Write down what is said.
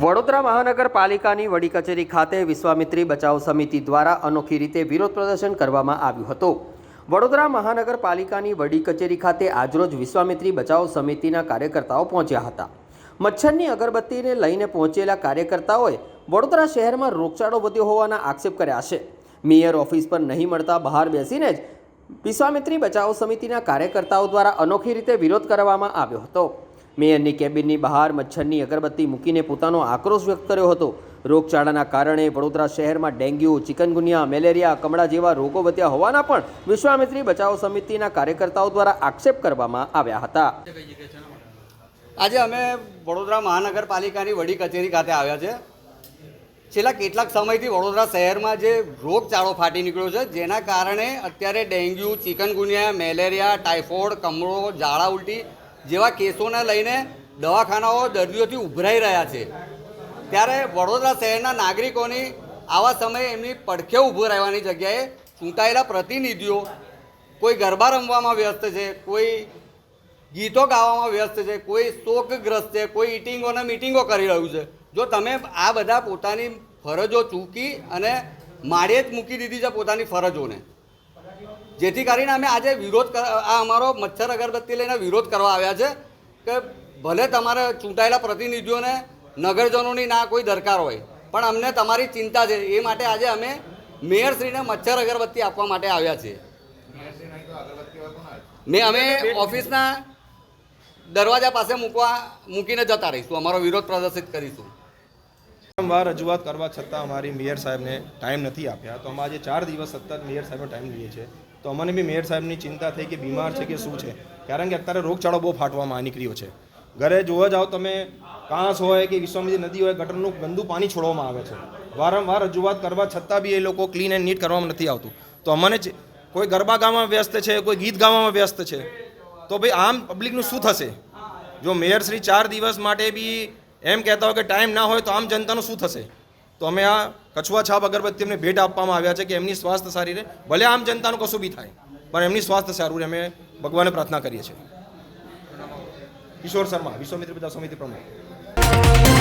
વડોદરા મહાનગરપાલિકાની વડી કચેરી ખાતે વિશ્વામિત્રી બચાવ સમિતિ દ્વારા અનોખી રીતે વિરોધ પ્રદર્શન કરવામાં આવ્યું હતું. વડોદરા મહાનગરપાલિકાની વડી કચેરી ખાતે આજરોજ વિશ્વામિત્રી બચાવ સમિતિના કાર્યકર્તાઓ પહોંચ્યા હતા. મચ્છરની અગરબત્તીને લઈને પહોંચેલા કાર્યકર્તાઓએ વડોદરા શહેરમાં રોગચાળો વધ્યો હોવાના આક્ષેપ કર્યા છે. મેયર ઓફિસ પર નહીં મળતા બહાર બેસીને જ વિશ્વામિત્રી બચાવ સમિતિના કાર્યકર્તાઓ દ્વારા અનોખી રીતે વિરોધ કરવામાં આવ્યો હતો. મેયરની કેબિનની બહાર મચ્છરની અગરબત્તી મૂકીને પોતાનો આક્રોશ વ્યક્ત કર્યો હતો. રોગચાળાના કારણે વડોદરા શહેરમાં ડેન્ગ્યુ, ચિકનગુનિયા, મેલેરિયા, કમળા જેવા રોગો વધ્યા હોવાના પણ વિશ્વામિત્રી બચાવ સમિતિના કાર્યકર્તાઓ દ્વારા આક્ષેપ કરવામાં આવ્યા હતા. આજે અમે વડોદરા મહાનગરપાલિકાની વડી કચેરી ખાતે આવ્યા છે. છેલ્લા કેટલાક સમયથી વડોદરા શહેરમાં જે રોગચાળો ફાટી નીકળ્યો છે, જેના કારણે અત્યારે ડેન્ગ્યુ, ચિકનગુનિયા, મેલેરિયા, ટાઇફોઇડ, કમળો, ઝાડા ઉલટી જેવા કેસોને લઈને દવાખાનાઓ દર્દીઓથી ઉભરાઈ રહ્યા છે. ત્યારે વડોદરા શહેરના નાગરિકોની આવા સમયે એમની પડખે ઊભું રહેવાની જગ્યાએ ચૂંટાયેલા પ્રતિનિધિઓ, કોઈ ગરબા રમવામાં વ્યસ્ત છે, કોઈ ગીતો ગાવામાં વ્યસ્ત છે, કોઈ શોકગ્રસ્ત છે, કોઈ ઇટિંગો અને મિટિંગો કરી રહ્યું છે. જો તમે આ બધા પોતાની ફરજો ચૂકી અને માળે જ મૂકી દીધી છે પોતાની ફરજોને જેથી કરીને અમે આજે વિરોધ આ અમારો મચ્છર અગરબત્તી લઈને વિરોધ કરવા આવ્યા છે કે ભલે તમારે ચૂંટાયેલા પ્રતિનિધિઓને નગરજનોની ના કોઈ દરકાર હોય, પણ અમને તમારી ચિંતા છે. એ માટે આજે અમે મેયરશ્રીને મચ્છર અગરબત્તી આપવા માટે આવ્યા છીએ. મેં અમે ઓફિસના દરવાજા પાસે મૂકવા મૂકીને જતા રહીશું. અમારો વિરોધ પ્રદર્શિત કરીશું. વારંવાર રજૂઆત કરવા છતાં અમારી મેયર સાહેબને ટાઈમ નથી આપ્યા. તો અમે આજે ચાર દિવસ સતત મેયર સાહેબનો ટાઈમ લઈએ છીએ. તો અમને બી મેયર સાહેબની ચિંતા થઈ કે બીમાર છે કે શું છે? કારણ કે અત્યારે રોગચાળો બહુ ફાટવામાં નીકળ્યો છે. ઘરે જોવા જાઓ તમે, કાંસ હોય કે વિશ્વામિત્રી નદી હોય, ગટરનું ગંદુ પાણી છોડવામાં આવે છે. વારંવાર રજૂઆત કરવા છતાં બી એ લોકો ક્લીન એન્ડ નીટ કરવામાં નથી આવતું. તો અમને કોઈ ગરબા ગાવામાં વ્યસ્ત છે, કોઈ ગીત ગાવામાં વ્યસ્ત છે, તો ભાઈ આમ પબ્લિકનું શું થશે? જો મેયર શ્રી ચાર દિવસ માટે બી એમ કહેતા હોય કે ટાઈમ ના હોય તો આમ જનતાનું શું થશે? તો અમે આ કછવા છાપ અગરબત્તી અમને ભેટ આપવામાં આવ્યા છે કે એમની સ્વાસ્થ્ય સારી રહે. ભલે આમ જનતાનું કશું બી થાય, પણ એમની સ્વાસ્થ્ય સારું રહે. અમે ભગવાને પ્રાર્થના કરીએ છીએ. કિશોર શર્મા, વિશ્વમિત્ર બધા સમિતિ પ્રમુખ.